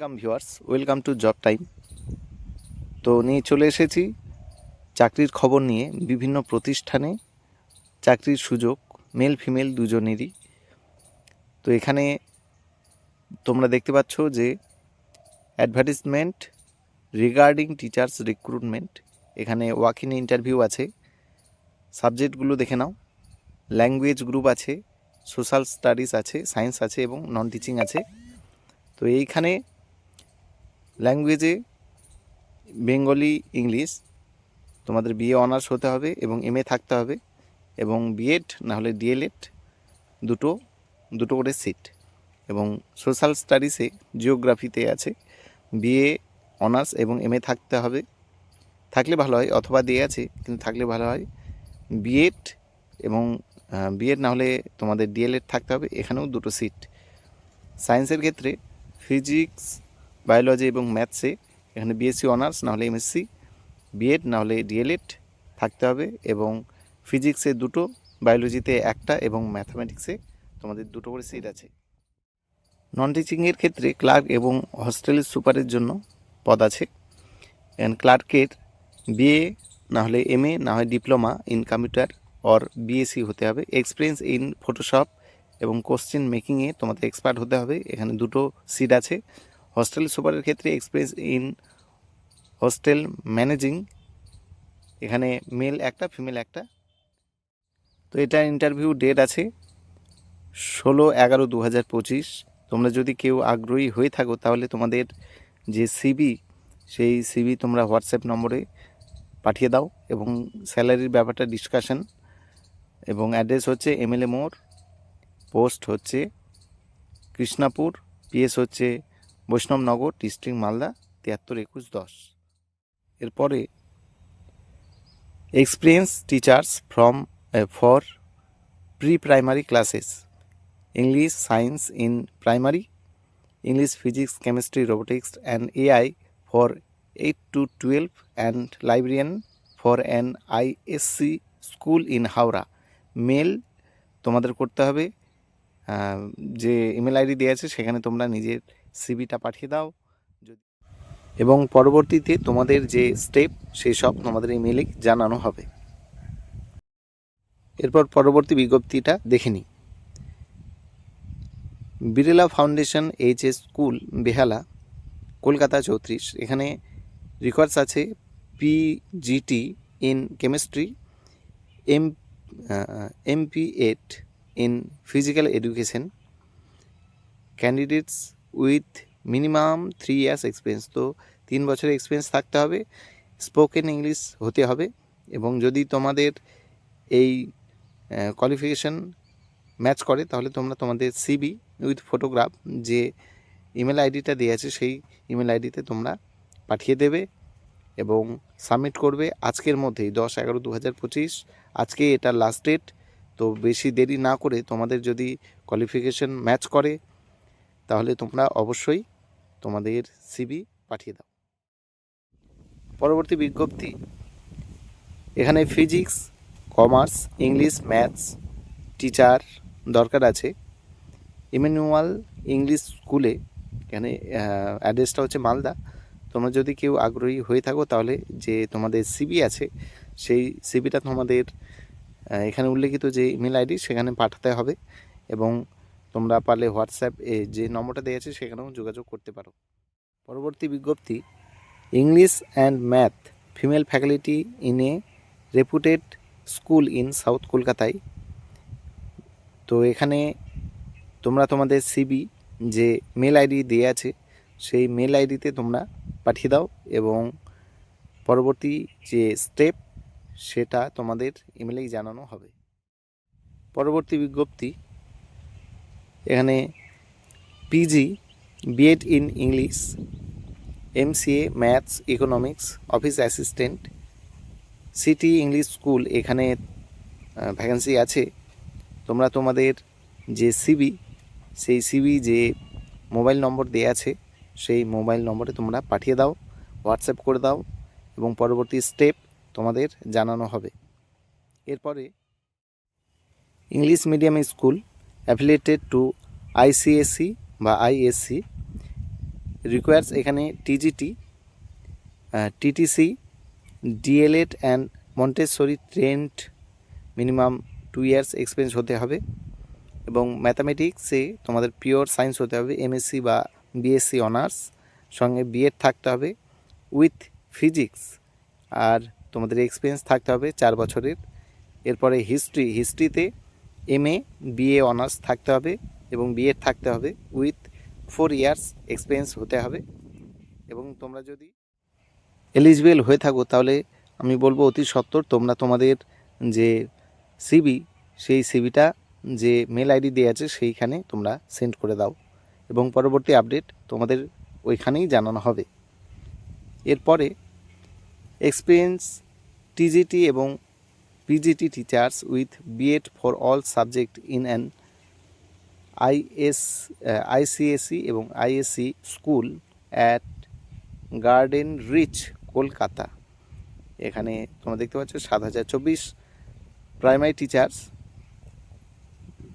Welcome viewers welcome to job time তো নিয়ে চলে এসেছি চাকরির খবর নিয়ে বিভিন্ন প্রতিষ্ঠানে চাকরির সুযোগ মেল ফিমেল দুজনেরই। তো এখানে তোমরা দেখতে পাচ্ছ যে অ্যাডভার্টিসমেন্ট রিগার্ডিং টিচার্স রিক্রুটমেন্ট এখানে ওয়াক ইন ইন্টারভিউ আছে। সাবজেক্টগুলো দেখে নাও। ল্যাঙ্গুয়েজ গ্রুপ আছে সোশ্যাল স্টাডিজ আছে সায়েন্স আছে এবং নন টিচিং আছে। তো এইখানে ল্যাঙ্গুয়েজে বেঙ্গলি ইংলিশ তোমাদের বিএ অনার্স হতে হবে এবং এমএ থাকতে হবে এবং বিএড না হলে ডিএলএড দুটো দুটো করে সিট এবং সোশ্যাল স্টাডিসে জিওগ্রাফিতে আছে বিএ অনার্স এবং এমএ থাকতে হবে। থাকলে ভালো হয় অথবা দিয়ে আছে, কিন্তু থাকলে ভালো হয়। বিএড এবং বিএড না হলে তোমাদের ডিএলএড থাকতে হবে, এখানেও দুটো সিট সায়েন্সের ক্ষেত্রে ফিজিক্স বায়োলজি এবং ম্যাথসে এখানে বিএসসি অনার্স নাহলে এমএসসি বিএড না হলে ডিএলএড থাকতে হবে এবং ফিজিক্সে দুটো বায়োলজিতে একটা এবং ম্যাথামেটিক্সে তোমাদের দুটো করে সিট আছে। নন টিচিংয়ের ক্ষেত্রে ক্লার্ক এবং হস্টেলের সুপারের জন্য পদ আছে। এন্ড ক্লার্কের বিএ না হলে এমএ না হয় diploma in computer or BSc হতে হবে। এক্সপিরিয়েন্স ইন ফটোশপ এবং কোশ্চেন মেকিংয়ে তোমাদের এক্সপার্ট হতে হবে। এখানে দুটো সিট আছে। হস্টেল সুপারের ক্ষেত্রে এক্সপিরিয়েন্স ইন হোস্টেল ম্যানেজিং, এখানে মেল একটা, ফিমেল একটা। তো এটা ইন্টারভিউ ডেট আছে ষোলো এগারো দু হাজার পঁচিশ। তোমরা যদি কেউ আগ্রহী হয়ে থাকো, তাহলে তোমাদের যে সিবি, সেই সিবি তোমরা হোয়াটসঅ্যাপ নম্বরে পাঠিয়ে দাও এবং স্যালারির ব্যাপারটা ডিসকাশন। এবং অ্যাড্রেস হচ্ছে এমএলএ মোড়, পোস্ট হচ্ছে কৃষ্ণাপুর পিএস হচ্ছে বৈষ্ণবনগর, ডিস্ট্রিক্ট মালদা, তিয়াত্তর একুশ দশ। এরপরে experience teachers from for pre primary classes. English science in primary, English physics, chemistry, robotics and AI for eight to twelve and librarian for an ISC school in Howrah. Male তোমাদের করতে হবে যে email ID দেওয়া আছে সেখানে তোমরা নিজের সিভিটা পাঠিয়ে দাও। এবং পরবর্তীতে তোমাদের যে স্টেপ সেই সব তোমাদের ইমেলে জানানো হবে। এরপর পরবর্তী বিজ্ঞপ্তিটা দেখে নিই। Birla foundation H S school Behala, Kolkata চৌত্রিশ। এখানে রেকর্ডস আছে PGT in chemistry M MP eight in physical education candidates with minimum three years experience তো তিন বছরের এক্সপিরিয়েন্স থাকতে হবে, স্পোকেন ইংলিশ হতে হবে এবং যদি তোমাদের এই কোয়ালিফিকেশন ম্যাচ করে, তাহলে তোমরা তোমাদের সিবি উইথ ফটোগ্রাফ যে ইমেল আইডিটা দেওয়া আছে, সেই ইমেল আইডিতে তোমরা পাঠিয়ে দেবে এবং সাবমিট করবে। আজকের মধ্যেই দশ এগারো দু হাজার পঁচিশ, আজকে এটা লাস্ট ডেট তো বেশি দেরি না করে তোমাদের যদি কোয়ালিফিকেশন ম্যাচ করে তাহলে তোমরা অবশ্যই তোমাদের সিবি পাঠিয়ে দাও। পরবর্তী বিজ্ঞপ্তি। এখানে physics commerce English maths teacher দরকার আছে। ইম্যানুয়াল ইংলিশ স্কুলে এখানে অ্যাড্রেসটা হচ্ছে মালদা। তোমরা যদি কেউ আগ্রহী হয়ে থাকো তাহলে যে তোমাদের সিবি আছে, সেই সিবিটা তোমাদের এখানে উল্লেখিত যে ইমেল আইডি সেখানে পাঠাতে হবে এবং তোমরা পারলে হোয়াটসঅ্যাপ যে নম্বরটা দেওয়া আছে সেখানেও যোগাযোগ করতে পারো। পরবর্তী বিজ্ঞপ্তি, English and math, female faculty in a reputed school in south কলকাতায়। তো এখানে তোমরা তোমাদের সিবি যে মেল আইডি দেওয়া আছে, সেই মেল আইডিতে তোমরা পাঠিয়ে দাও এবং পরবর্তী যে স্টেপ সেটা তোমাদের ইমেলেই জানানো হবে। পরবর্তী বিজ্ঞপ্তি এখানে PG BEd in English MCA maths economics office assistant city English school এখানে ভ্যাকেন্সি আছে। তোমরা তোমাদের যে সিবি সেই সিবি যে মোবাইল নম্বর দেওয়া আছে, সেই মোবাইল নম্বরে তোমরা পাঠিয়ে দাও হোয়াটসঅ্যাপ করে দাও এবং পরবর্তী স্টেপ তোমাদের জানানো হবে। এরপরে English medium school affiliated to ICSE বা আইএসসি রিকোয়ার্স এখানে TGT TTC DElEd and Montessori trained minimum two years experience হতে হবে এবং ম্যাথামেটিক্সে তোমাদের পিওর সায়েন্স হতে হবে এমএসসি বা বিএসসি অনার্স সঙ্গে বিএড থাকতে হবে উইথ ফিজিক্স আর তোমাদের এক্সপিরিয়েন্স থাকতে হবে চার বছরের। এরপরে হিস্ট্রি হিস্ট্রিতে এমএ বিএ অনার্স থাকতে হবে এবং বিএড থাকতে হবে উইথ ফোর ইয়ার্স এক্সপিরিয়েন্স হতে হবে। এবং তোমরা যদি এলিজিবল হয়ে থাকো, তাহলে আমি বলব অতি সত্বর তোমরা তোমাদের যে সিবি সেই সিবিটা যে মেল আইডি দেওয়া আছে, সেইখানে তোমরা সেন্ড করে দাও। এবং পরবর্তী আপডেট তোমাদের ওইখানেই জানানো হবে। এরপরে এক্সপিরিয়েন্স টিজিটি এবং PGT teachers with BEd for all subject in an IS ICSE এবং ISC school at garden reach Kolkata এখানে তোমরা দেখতে পাচ্ছ সাত হাজার চব্বিশ প্রাইমারি টিচার্স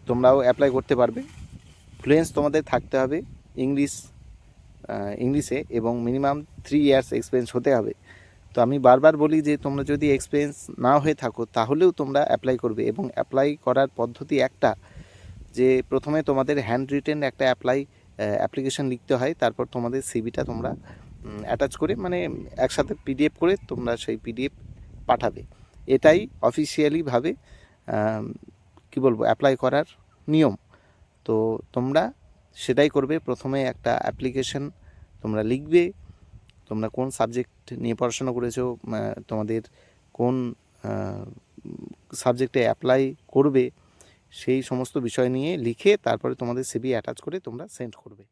তোমরাও অ্যাপ্লাই করতে পারবে। ফ্লুয়েন্স তোমাদের থাকতে হবে। ইংলিশ ইংলিশে এবং মিনিমাম থ্রি ইয়ার্স এক্সপিরিয়েন্স হতে হবে। তো আমি বারবার বলি যে, তোমরা যদি এক্সপিরিয়েন্স না হয়ে থাকো, তাহলেও তোমরা অ্যাপ্লাই করবে এবং অ্যাপ্লাই করার পদ্ধতি একটা যে, প্রথমে তোমাদের হ্যান্ড রিটেন একটা অ্যাপ্লাই অ্যাপ্লিকেশন লিখতে হয়, তারপর তোমাদের সিভিটা তোমরা অ্যাটাচ করে মানে একসাথে পিডিএফ করে তোমরা সেই পিডিএফ পাঠাবে। এটাই অফিসিয়ালিভাবে কি বলব অ্যাপ্লাই করার নিয়ম। তো তোমরা সেটাই করবে, প্রথমে একটা অ্যাপ্লিকেশন তোমরা লিখবে তোমরা কোন সাবজেক্ট নিয়ে পড়াশোনা করেছ? তোমাদের কোন সাবজেক্টে অ্যাপ্লাই করবে? সেই সমস্ত বিষয় নিয়ে লিখে তারপরে তোমাদের সিবি অ্যাটাচ করে তোমরা সেন্ড করবে।